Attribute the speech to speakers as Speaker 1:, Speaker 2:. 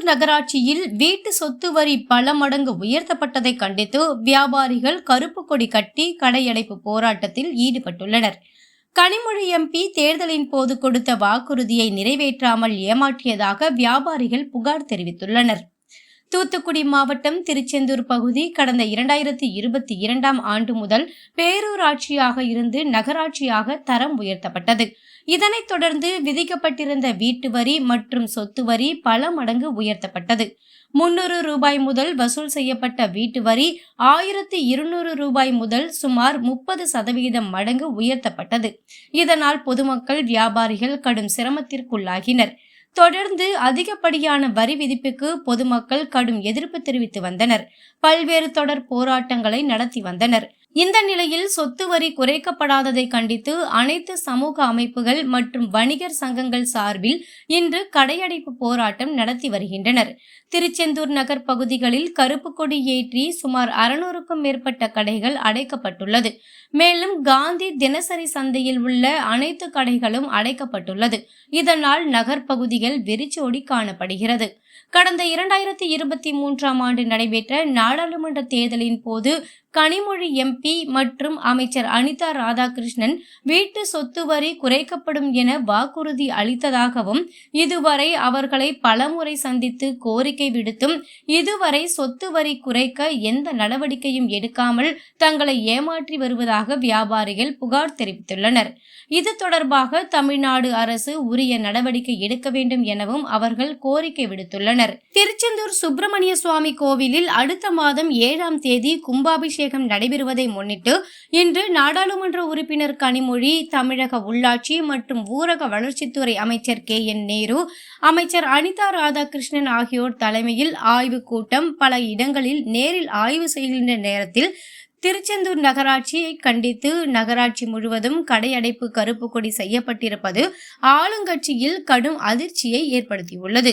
Speaker 1: நகராட்சியில் வீட்டு சொத்து வரி பல மடங்கு உயர்த்தப்பட்டதை கண்டித்து வியாபாரிகள் கருப்பு கொடி கட்டி கடையடைப்பு போராட்டத்தில் ஈடுபட்டுள்ளனர். கனிமொழி எம்பி தேர்தலின் போது கொடுத்த வாக்குறுதியை நிறைவேற்றாமல் ஏமாற்றியதாக வியாபாரிகள் புகார் தெரிவித்துள்ளனர். தூத்துக்குடி மாவட்டம் திருச்செந்தூர் பகுதி கடந்த இரண்டாயிரத்தி இருபத்தி இரண்டாம் ஆண்டு முதல் பேரூராட்சியாக இருந்து நகராட்சியாக தரம் உயர்த்தப்பட்டது. இதனைத் தொடர்ந்து விதிக்கப்பட்டிருந்த வீட்டு வரி மற்றும் சொத்து வரி பல மடங்கு உயர்த்தப்பட்டது. முன்னூறு ரூபாய் முதல் வசூல் செய்யப்பட்ட வீட்டு வரி ஆயிரத்தி இருநூறு ரூபாய் முதல் சுமார் முப்பது சதவிகிதம் மடங்கு உயர்த்தப்பட்டது. இதனால் பொதுமக்கள் வியாபாரிகள் கடும் சிரமத்திற்குள்ளாகினர். தொடர்ந்து அதிகப்படியான வரி விதிப்புக்கு பொதுமக்கள் கடும் எதிர்ப்பு தெரிவித்து வந்தனர். பல்வேறு தொடர் போராட்டங்களை நடத்தி வந்தனர். இந்த நிலையில் சொத்து வரி குறைக்கப்படாததை கண்டித்து அனைத்து சமூக அமைப்புகள் மற்றும் வணிகர் சங்கங்கள் சார்பில் இன்று கடையடைப்பு போராட்டம் நடத்தி வருகின்றனர். திருச்செந்தூர் நகர் பகுதிகளில் கருப்பு கொடி ஏற்றி சுமார் அறுநூறுக்கும் மேற்பட்ட கடைகள் அடைக்கப்பட்டுள்ளது. மேலும் காந்தி தினசரி சந்தையில் உள்ள அனைத்து கடைகளும் அடைக்கப்பட்டுள்ளது. இதனால் நகர் பகுதிகள் வெறிச்சோடி காணப்படுகிறது. கடந்த இரண்டாயிரத்தி இருபத்தி மூன்றாம் ஆண்டு நடைபெற்ற நாடாளுமன்ற தேர்தலின் போது கனிமொழி எம்பி மற்றும் அமைச்சர் அனிதா ராதாகிருஷ்ணன் வீட்டு சொத்து வரி குறைக்கப்படும் என வாக்குறுதி அளித்ததாகவும் இதுவரை அவர்களை பலமுறை சந்தித்து கோரிக்கை விடுத்தும் இதுவரை சொத்து வரி குறைக்க எந்த நடவடிக்கையும் எடுக்காமல் தங்களை ஏமாற்றி வருவதாக வியாபாரிகள் புகார் தெரிவித்துள்ளனர். இது தொடர்பாக தமிழ்நாடு அரசு உரிய நடவடிக்கை எடுக்க வேண்டும் எனவும் அவர்கள் கோரிக்கை விடுத்துள்ளனர். திருச்செந்தூர் சுப்பிரமணிய சுவாமி கோவிலில் அடுத்த மாதம் ஏழாம் தேதி கும்பாபிஷேகம் நடைபெறுவதை முன்னிட்டு இன்று நாடாளுமன்ற உறுப்பினர் கனிமொழி தமிழக உள்ளாட்சி மற்றும் ஊரக வளர்ச்சித்துறை அமைச்சர் கே. என். நேரு அமைச்சர் அனிதா ராதாகிருஷ்ணன் ஆகியோர் தலைமையில் ஆய்வுக் கூட்டம் பல இடங்களில் நேரில் ஆய்வு செய்கின்ற நேரத்தில் திருச்செந்தூர் நகராட்சியை கண்டித்து நகராட்சி முழுவதும் கடையடைப்பு கருப்பு கொடி செய்யப்பட்டிருப்பது ஆளுங்கட்சியில் கடும் அதிர்ச்சியை ஏற்படுத்தியுள்ளது.